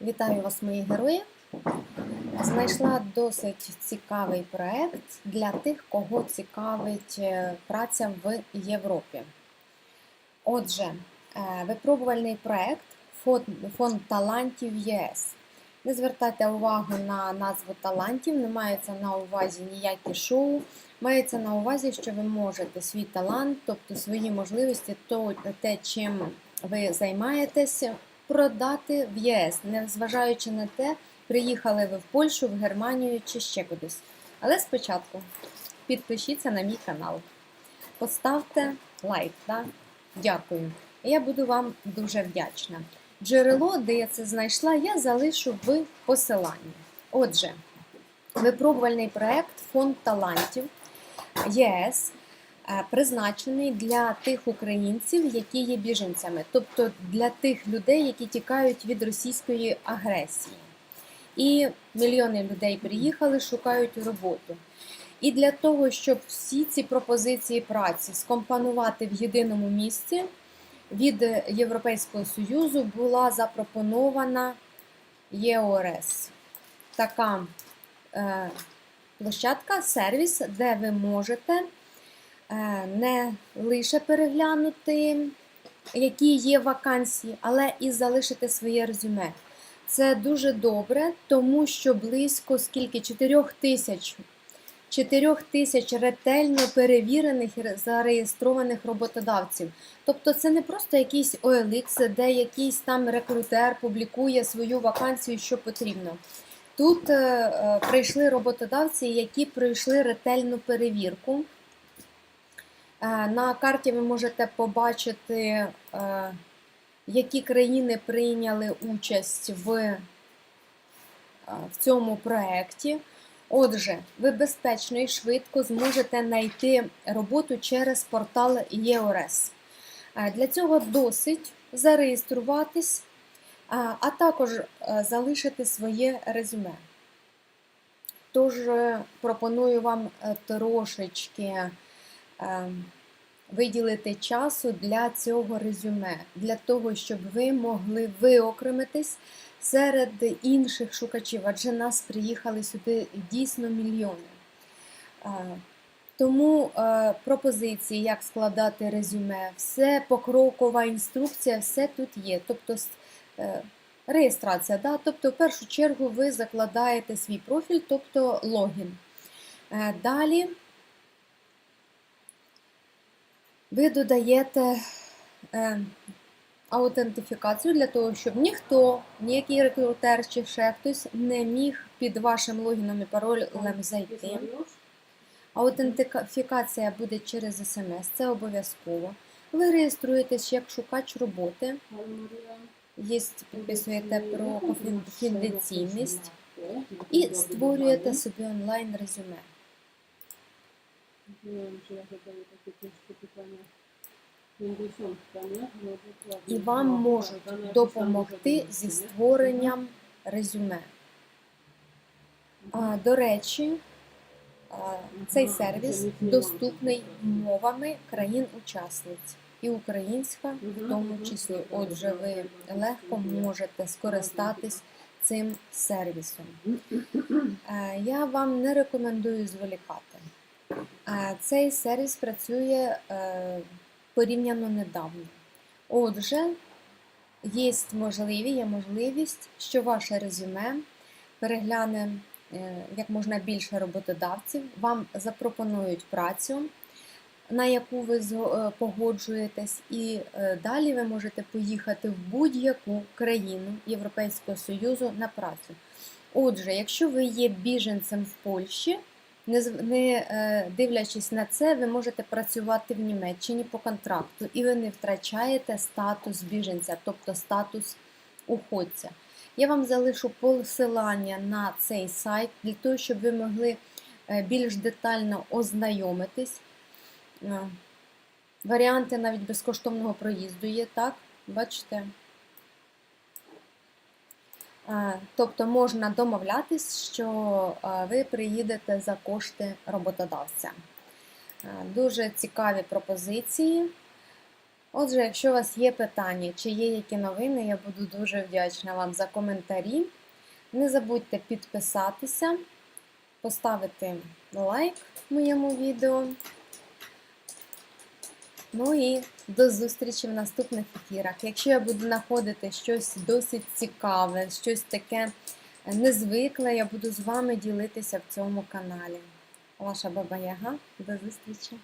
Вітаю вас, мої герої! Знайшла досить цікавий проект для тих, кого цікавить е, праця в Європі. Отже, е, випробувальний проект Фонд, Фонд талантів ЄС. Не звертайте увагу на назву талантів, не мається на увазі ніякі шоу. Мається на увазі, що ви можете свій талант, тобто свої можливості, то те, чим ви займаєтеся, продати в ЄС, незважаючи на те, приїхали ви в Польщу, в Германію чи ще кудись. Але спочатку підпишіться на мій канал, поставте лайк. Да? Дякую. Я буду вам дуже вдячна. Джерело, де я це знайшла, я залишу в посиланні. Отже, випробувальний проект Фонд талантів ЄС призначений для тих українців, які є біженцями, тобто для тих людей, які тікають від російської агресії. І мільйони людей приїхали, шукають роботу. І для того, щоб всі ці пропозиції праці скомпонувати в єдиному місці, від Європейського Союзу була запропонована ЄОРС. Така е, площадка, сервіс, де ви можете е, не лише переглянути, які є вакансії, але і залишити своє резюме. Це дуже добре, тому що близько скільки 4 тисяч 4 тисяч ретельно перевірених і зареєстрованих роботодавців. Тобто це не просто якийсь OLX, де якийсь там рекрутер публікує свою вакансію, що потрібно. Тут е, е, прийшли роботодавці, які пройшли ретельну перевірку. Е, на карті ви можете побачити, е, які країни прийняли участь в, е, в цьому проєкті. Отже, ви безпечно і швидко зможете знайти роботу через портал ЄОРЕС. Для цього досить зареєструватись, а також залишити своє резюме. Тож пропоную вам трошечки виділити часу для цього резюме, для того, щоб ви могли виокремитись серед інших шукачів, адже нас приїхали сюди дійсно мільйони. Е, Тому е, пропозиції, як складати резюме, все покрокова інструкція, все тут є. Тобто е, реєстрація. Да? Тобто, в першу чергу, ви закладаєте свій профіль, тобто логін. Далі ви додаєте е, аутентифікацію для того, щоб ніхто, ніякий рекрутер чи ще хтось не міг під вашим логіном і паролем зайти. Аутентифікація буде через смс, це обов'язково. Ви реєструєтесь як шукач роботи, є, підписуєте про конфіденційність і створюєте собі онлайн резюме. І вам можуть допомогти зі створенням резюме. А, До речі, цей сервіс доступний мовами країн-учасниць. І українська в тому числі. Отже, ви легко можете скористатись цим сервісом. Е, Я вам не рекомендую зволікати. Цей сервіс працює е, порівняно недавно. Отже, є можливі, є можливість, що ваше резюме перегляне е, як можна більше роботодавців, вам запропонують працю, на яку ви е, погоджуєтесь, і далі ви можете поїхати в будь-яку країну Європейського Союзу на працю. Отже, якщо ви є біженцем в Польщі, не, е, дивлячись на це, ви можете працювати в Німеччині по контракту, і ви не втрачаєте статус біженця, тобто статус уходця. Я вам залишу посилання на цей сайт для того, щоб ви могли е, більш детально ознайомитись. Е, Варіанти навіть безкоштовного проїзду є, так? Бачите? Е, Тобто можна домовлятись, що е, ви приїдете за кошти роботодавця. Е, Дуже цікаві пропозиції. Отже, якщо у вас є питання чи є які новини, я буду дуже вдячна вам за коментарі. Не забудьте підписатися, поставити лайк моєму відео. Ну і до зустрічі в наступних ефірах. Якщо я буду знаходити щось досить цікаве, щось таке незвикле, я буду з вами ділитися в цьому каналі. Ваша Баба Яга. До зустрічі!